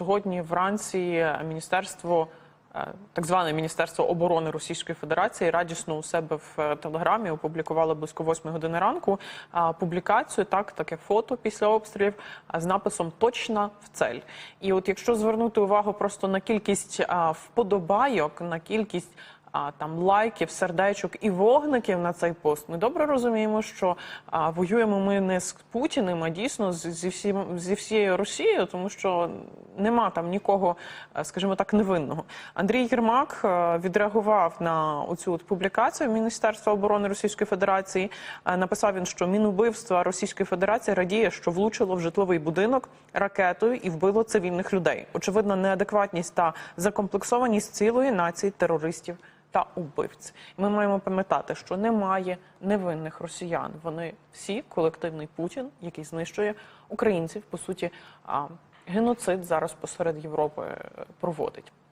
сьогодні вранці міністерство. е, Так зване Міністерство оборони Російської Федерації радісно у себе в е, телеграмі опублікувало близько 8 години ранку публікацію, так таке фото після обстрілів з написом Точна в цель. І от якщо звернути увагу просто на кількість вподобайок, на кількість там лайків, сердечок і вогників на цей пост. Ми добре розуміємо, що воюємо ми не з Путіним, а дійсно зі всім зі всією Росією, тому що нема там нікого, е, скажімо так, невинного. Андрій Єрмак е, відреагував на оцю от публікацію Міністерства оборони Російської Федерації. Е, Написав він, що мінубивства Російської Федерації радіє, що влучило в житловий будинок ракетою і вбило цивільних людей. Очевидна неадекватність та закомплексованість цілої нації терористів та убивць. Ми маємо пам'ятати, що немає невинних росіян. Вони всі колективний Путін, який знищує українців. По суті, геноцид зараз посеред Європи проводить.